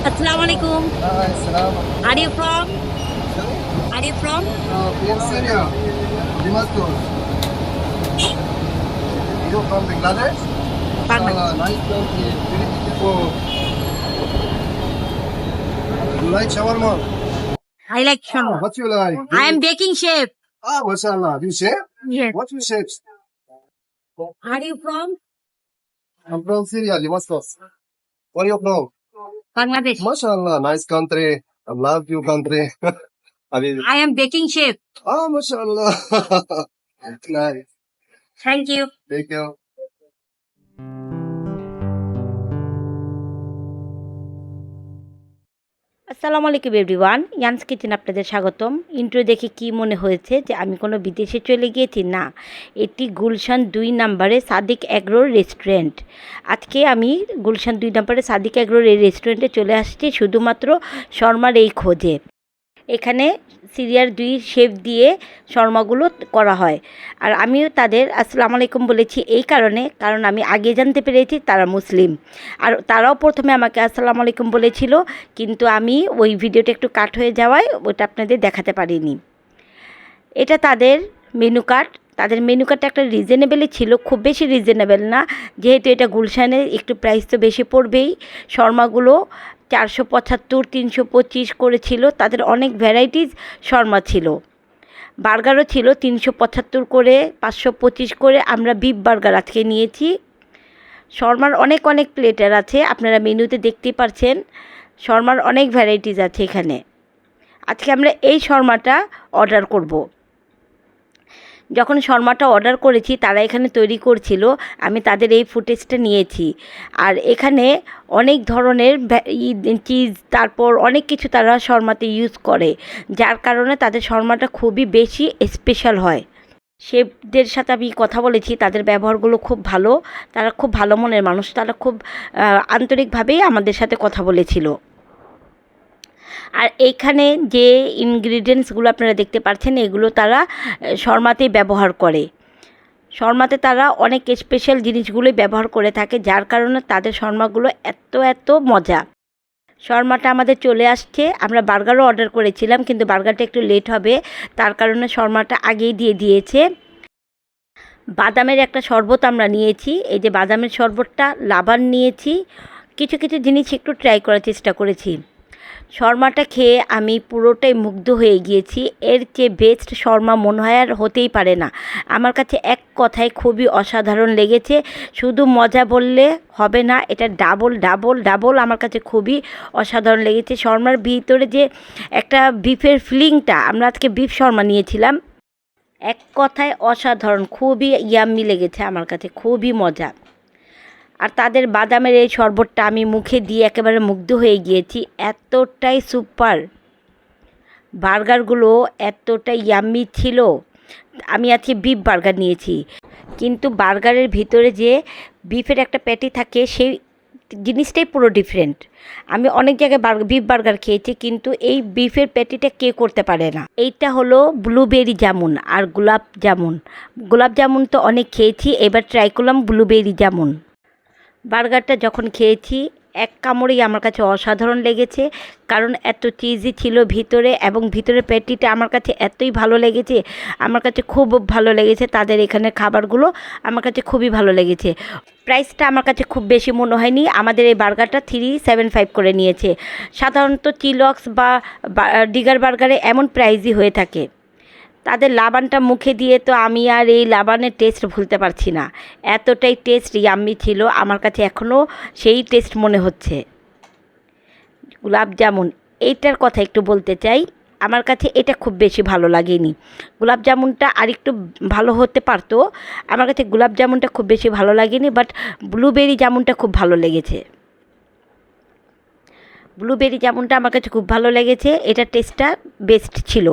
Assalamu alaikum. Hi, salam. Are you from? Are you from? Uh, in Syria, Damascus. You from Bangladesh? Bangladesh. Uh, nice country, very beautiful. You like shawarma? I like shawarma. What you like? I am baking chef. Ah, mashallah. You chef? Yes. What you chef? Are you from? I'm from Syria, Damascus. Where you from? Bangladesh. Mashallah, nice country. I love you country. I mean, I am baking chef. ah, mashallah. nice. Thank you. Thank you. আসসালামু আলাইকুম everyone, ইয়ান্স kitchen আপনাদের স্বাগতম। Intro দেখে কি মনে হয়েছে যে আমি কোনো বিদেশে চলে গিয়েছি? না, এটি গুলশান দুই নাম্বারে সাদিক অ্যাগ্রোর রেস্টুরেন্ট। আজকে আমি গুলশান দুই নাম্বারে সাদিক অ্যাগ্রোর এই রেস্টুরেন্টে চলে আসছি শুধুমাত্র শর্মার এই খোঁজে। এখানে সিরিয়ার দুই শেপ দিয়ে শর্মাগুলো করা হয়। আর আমিও তাদের আসসালামু আলাইকুম বলেছি এই কারণে, কারণ আমি আগে জানতে পেরেছি তারা মুসলিম। আর তারাও প্রথমে আমাকে আসসালামু আলাইকুম বলেছিল, কিন্তু আমি ওই ভিডিওটা একটু কাট হয়ে যাওয়ায় ওটা আপনাদের দেখাতে পারিনি। এটা তাদের মেনু কার্ড। তাদের মেনু কার্ডটা একটা রিজনেবেলই ছিল, খুব বেশি রিজনেবেল না। যেহেতু এটা গুলশানে একটু প্রাইস তো বেশি পড়বেই। শর্মাগুলো চারশো পঁচাত্তর, তিনশো পঁচিশ করেছিল। তাদের অনেক ভ্যারাইটিস শর্মা ছিল। বার্গারও ছিল তিনশো পঁচাত্তর করে, পাঁচশো পঁচিশ করে। আমরা বিফ বার্গার আজকে নিয়েছি। শর্মার অনেক অনেক প্লেটার আছে। আপনারা মেনুতে দেখতে পারছেন। শর্মার অনেক ভ্যারাইটিস আছে এখানে। আজকে আমরা এই শর্মাটা অর্ডার করব। যখন শর্মাটা অর্ডার করেছি, তারা এখানে তৈরি করছিল, আমি তাদের এই ফুটেজটা নিয়েছি। আর এখানে অনেক ধরনের চিজ তারপর অনেক কিছু তারা শর্মাতে ইউজ করে, যার কারণে তাদের শর্মাটা খুবই বেশি স্পেশাল হয়। শেফদের সাথে আমি কথা বলেছি, তাদের ব্যবহারগুলো খুব ভালো, তারা খুব ভালো মনের মানুষ, তারা খুব আন্তরিকভাবেই আমাদের সাথে কথা বলেছিল। আর এইখানে যে ইনগ্রিডিয়েন্টসগুলো আপনারা দেখতে পাচ্ছেন, এগুলো তারা শর্মাতেই ব্যবহার করে। শর্মাতে তারা অনেক স্পেশাল জিনিসগুলোই ব্যবহার করে থাকে, যার কারণে তাদের শর্মাগুলো এত এত মজা। শর্মাটা আমাদের চলে আসছে। আমরা বার্গারও অর্ডার করেছিলাম, কিন্তু বার্গারটা একটু লেট হবে, তার কারণে শর্মাটা আগেই দিয়ে দিয়েছে। বাদামের একটা শরবত আমরা নিয়েছি। এই যে বাদামের শরবতটা, লাবান নিয়েছি। কিছু কিছু জিনিস একটু ট্রাই করার চেষ্টা করেছি। শর্মাটা খেয়ে আমি পুরোটাই মুগ্ধ হয়ে গিয়েছি। এর চেয়ে বেস্ট শর্মা মনে হয় আর হতেই পারে না। আমার কাছে এক কথায় খুবই অসাধারণ লেগেছে। শুধু মজা বললে হবে না, এটা ডাবল ডাবল ডাবল আমার কাছে খুবই অসাধারণ লেগেছে। শর্মার ভিতরে যে একটা বিফের ফিলিংটা আমরা আজকে বিফ শর্মা নিয়েছিলাম। এক কথায় অসাধারণ, খুবই ইয়াম্মি লেগেছে আমার কাছে, খুবই মজা। আর তাদের বাদামের এই শরবতটা আমি মুখে দিয়ে একেবারে মুগ্ধ হয়ে গিয়েছি। এতটাই সুপার। বার্গারগুলো এতটাই ইয়াম্মি ছিল। আমি আজকে বিফ বার্গার নিয়েছি। কিন্তু বার্গারের ভিতরে যে বিফের একটা প্যাটি থাকে, সেই জিনিসটাই পুরো ডিফারেন্ট আমি অনেক জায়গায় বিফ বার্গার খেয়েছি, কিন্তু এই বিফের প্যাটিটা কে করতে পারে না? এইটা হলো ব্লুবেরি জামুন আর গোলাপ জামুন। গোলাপ জামুন তো অনেক খেয়েছি, এবার ট্রাই করলাম ব্লুবেরি জামুন। বার্গারটা যখন খেয়েছি, এক কামড়েই আমার কাছে অসাধারণ লেগেছে। কারণ এত চিজি ছিল ভিতরে এবং ভিতরের প্যাটিটা আমার কাছে এতই ভালো লেগেছে, আমার কাছে খুব ভালো লেগেছে তাদের এখানে খাবারগুলো, আমার কাছে খুবই ভালো লেগেছে। প্রাইসটা আমার কাছে খুব বেশি মনে হয়নি, আমাদের এই বার্গারটা থ্রি সেভেন ফাইভ করে নিয়েছে। সাধারণত চিলক্স বা- ডিগার বার্গারে এমন প্রাইজই হয়ে থাকে। তাদের লাবানটা মুখে দিয়ে তো আমি আর এই লাবানের টেস্ট ভুলতে পারছি না। এতটাই টেস্ট ইয়াম্মি ছিল, আমার কাছে এখনও সেই টেস্ট মনে হচ্ছে। গোলাপ জামুন এইটার কথা একটু বলতে চাই, আমার কাছে এটা খুব বেশি ভালো লাগেনি। গোলাপ জামুনটা আরেকটু ভালো হতে পারতো, আমার কাছে গোলাপ জামুনটা খুব বেশি ভালো লাগেনি বাট ব্লুবেরি জামুনটা খুব ভালো লেগেছে। ব্লুবেরি জামুনটা আমার কাছে খুব ভালো লেগেছে। এটা টেস্টটা বেস্ট ছিল।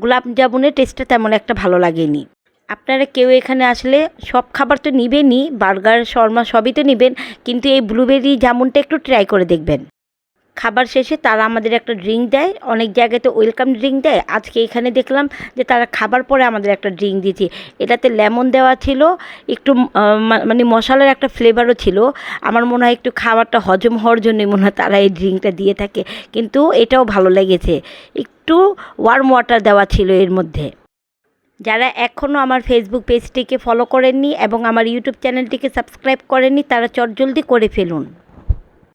গোলাপ জামুনের টেস্টটা তেমন একটা ভালো লাগেনি। আপনারা কেউ এখানে আসলে সব খাবার তো নিবেনই, বার্গার, শর্মা সবই তো নেবেন, কিন্তু এই ব্লুবেরি জামুনটা একটু ট্রাই করে দেখবেন। খাবার শেষে তারা আমাদের একটা ড্রিঙ্ক দেয়, অনেক জায়গাতে ওয়েলকাম ড্রিঙ্ক দেয়। আজকে এখানে দেখলাম যে তারা খাবার পরে আমাদের একটা ড্রিঙ্ক দিয়েছে। এটাতে লেমন দেওয়া ছিল, একটু মানে মশলার একটা ফ্লেভারও ছিল। আমার মনে হয় একটু খাবারটা হজম হওয়ার জন্যই মনে হয় তারা এই ড্রিঙ্কটা দিয়ে থাকে। কিন্তু এটাও ভালো লেগেছে। একটু ওয়ার্ম ওয়াটার দেওয়া ছিল এর মধ্যে। যারা এখনও আমার ফেসবুক পেজটিকে ফলো করেননি এবং আমার ইউটিউব চ্যানেলটিকে সাবস্ক্রাইব করেননি, তারা চটজলদি করে ফেলুন।